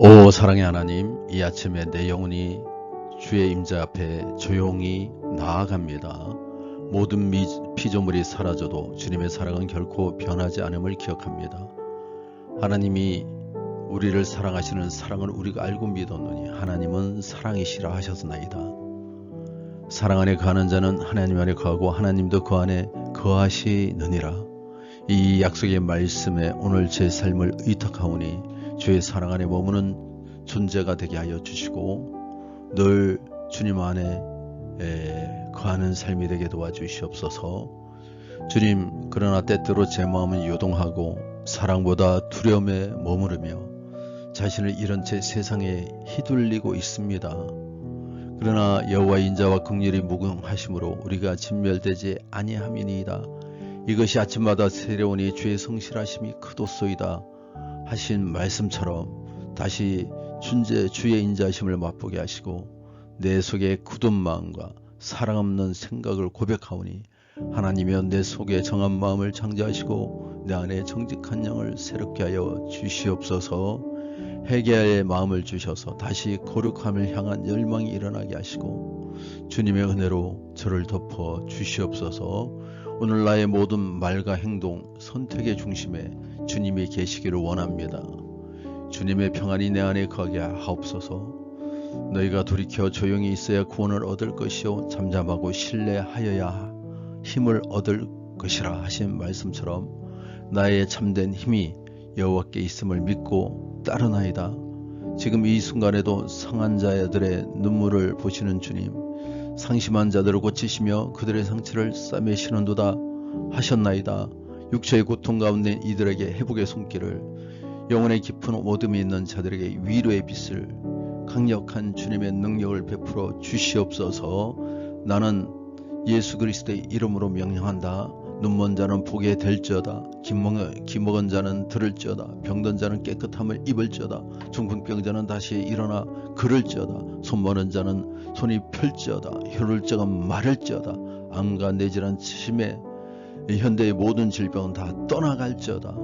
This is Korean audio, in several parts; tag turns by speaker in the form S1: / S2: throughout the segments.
S1: 오 사랑의 하나님 이 아침에 내 영혼이 주의 임자 앞에 조용히 나아갑니다. 모든 미, 피조물이 사라져도 주님의 사랑은 결코 변하지 않음을 기억합니다. 하나님이 우리를 사랑하시는 사랑을 우리가 알고 믿었노니 하나님은 사랑이시라 하셨나이다. 사랑 안에 거하는 자는 하나님 안에 거하고 하나님도 그 안에 거하시느니라. 이 약속의 말씀에 오늘 제 삶을 의탁하오니 주의 사랑 안에 머무는 존재가 되게 하여 주시고 늘 주님 안에 에, 거하는 삶이 되게 도와주시옵소서. 주님 그러나 때때로 제 마음은 요동하고 사랑보다 두려움에 머무르며 자신을 잃은 채 세상에 휘둘리고 있습니다. 그러나 여호와 인자와 긍휼이 무궁하심으로 우리가 진멸되지 아니함이니이다. 이것이 아침마다 새로우니 주의 성실하심이 크도소이다 하신 말씀처럼 다시 준재 주의 인자심을 맛보게 하시고 내 속에 굳은 마음과 사랑 없는 생각을 고백하오니 하나님이여 내 속에 정한 마음을 창조하시고 내 안에 정직한 영을 새롭게 하여 주시옵소서. 회개의 마음을 주셔서 다시 거룩함을 향한 열망이 일어나게 하시고 주님의 은혜로 저를 덮어 주시옵소서 오늘 나의 모든 말과 행동, 선택의 중심에 주님이 계시기를 원합니다. 주님의 평안이 내 안에 거하게 하옵소서 너희가 돌이켜 조용히 있어야 구원을 얻을 것이요 잠잠하고 신뢰하여야 힘을 얻을 것이라 하신 말씀처럼 나의 참된 힘이 여호와께 있음을 믿고 따르나이다. 지금 이 순간에도 상한 자들의 눈물을 보시는 주님, 상심한 자들을 고치시며 그들의 상처를 싸매시는도다 하셨나이다. 육체의 고통 가운데 이들에게 회복의 손길을 영혼의 깊은 어둠이 있는 자들에게 위로의 빛을 강력한 주님의 능력을 베풀어 주시옵소서. 나는 예수 그리스도의 이름으로 명령한다. 눈먼 자는 보게 될지어다. 김먹은 자는 들을지어다. 병든 자는 깨끗함을 입을지어다. 중풍병 자는 다시 일어나 걸을지어다. 손머는 자는 손이 펼지어다. 혀를 자은 마를지어다. 암과 내질한 치심에 현대의 모든 질병은 다 떠나갈지어다.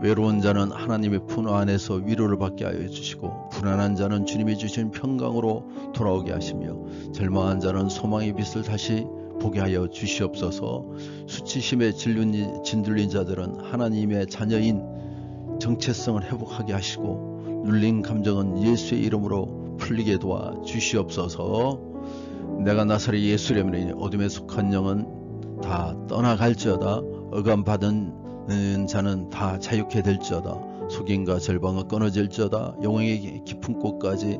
S1: 외로운 자는 하나님의 품 안에서 위로를 받게 하여 주시고 불안한 자는 주님이 주신 평강으로 돌아오게 하시며 절망한 자는 소망의 빛을 다시 보게 하여 주시옵소서. 수치심에 진들린, 자들은 하나님의 자녀인 정체성을 회복하게 하시고 눌린 감정은 예수의 이름으로 풀리게 도와 주시옵소서. 내가 나사렛 예수라면 어둠에 속한 영은 다 떠나갈지어다. 억압받은 자는 다 자유케 될지어다. 속임과 절방은 끊어질지어다. 영광의 깊은 곳까지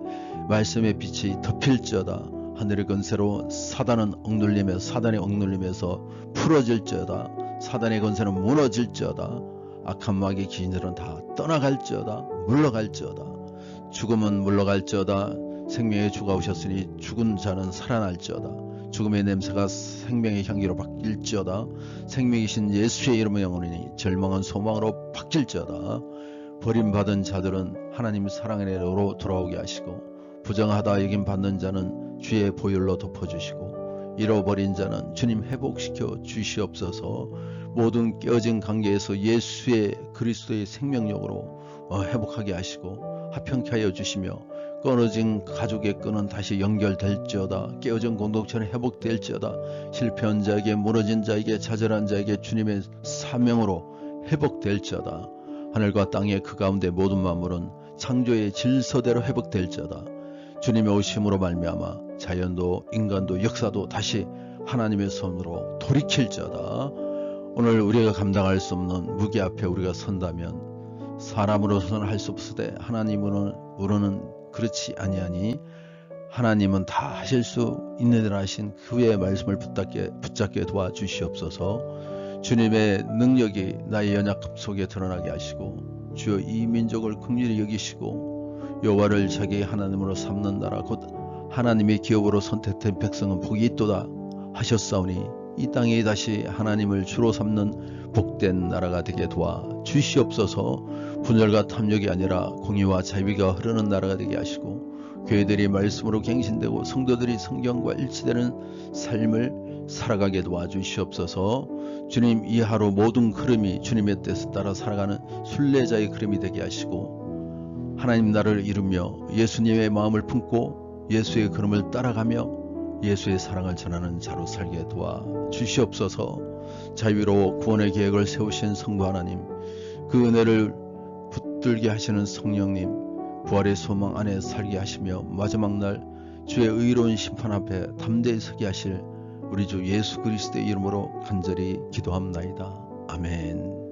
S1: 말씀의 빛이 덮일지어다 하늘의 건세로 사단은 억눌림에 사단의 억눌림에서 풀어질지어다. 사단의 건세는 무너질지어다. 악한 마귀의 기인들은 다 떠나갈지어다. 물러갈지어다. 죽음은 물러갈지어다. 생명의 주가 오셨으니 죽은 자는 살아날지어다. 죽음의 냄새가 생명의 향기로 바뀔지어다. 생명이신 예수의 이름의 영혼이니 절망은 소망으로 바뀔지어다. 버림받은 자들은 하나님 사랑의 내로 돌아오게 하시고 부정하다 여김 받는 자는 주의 보혈로 덮어주시고 잃어버린 자는 주님 회복시켜 주시옵소서. 모든 깨어진 관계에서 예수의 그리스도의 생명력으로 어, 회복하게 하시고 화평케 하여 주시며 끊어진 가족의 끈은 다시 연결될지어다. 깨어진 공동체는 회복될지어다. 실패한 자에게 무너진 자에게 좌절한 자에게 주님의 사명으로 회복될지어다. 하늘과 땅의 그 가운데 모든 만물은 창조의 질서대로 회복될지어다 주님의 오심으로 말미암아 자연도 인간도 역사도 다시 하나님의 손으로 돌이킬지어다. 오늘 우리가 감당할 수 없는 무기 앞에 우리가 선다면 사람으로서는 할 수 없으되 하나님으로는 그렇지 아니하니 하나님은 다 하실 수 있는 일 하신 그의 말씀을 붙잡게, 붙잡게 도와주시옵소서. 주님의 능력이 나의 연약함 속에 드러나게 하시고 주여 이 민족을 긍휼히 여기시고 여호와를 자기 하나님으로 삼는 나라. 곧 하나님의 기업으로 선택된 백성은 복이 있도다 하셨사오니 이 땅에 다시 하나님을 주로 삼는 복된 나라가 되게 도와 주시옵소서. 분열과 탐욕이 아니라 공의와 자비가 흐르는 나라가 되게 하시고 교회들이 말씀으로 갱신되고 성도들이 성경과 일치되는 삶을 살아가게 도와주시옵소서. 주님 이 하루 모든 흐름이 주님의 뜻에 따라 살아가는 순례자의 흐름이 되게 하시고 하나님 나를 이루며 예수님의 마음을 품고 예수의 걸음을 따라가며 예수의 사랑을 전하는 자로 살게 도와 주시옵소서 자유로 구원의 계획을 세우신 성부 하나님 그 은혜를 붙들게 하시는 성령님 부활의 소망 안에 살게 하시며 마지막 날 주의 의로운 심판 앞에 담대히 서게 하실 우리 주 예수 그리스도의 이름으로 간절히 기도합나이다. 아멘.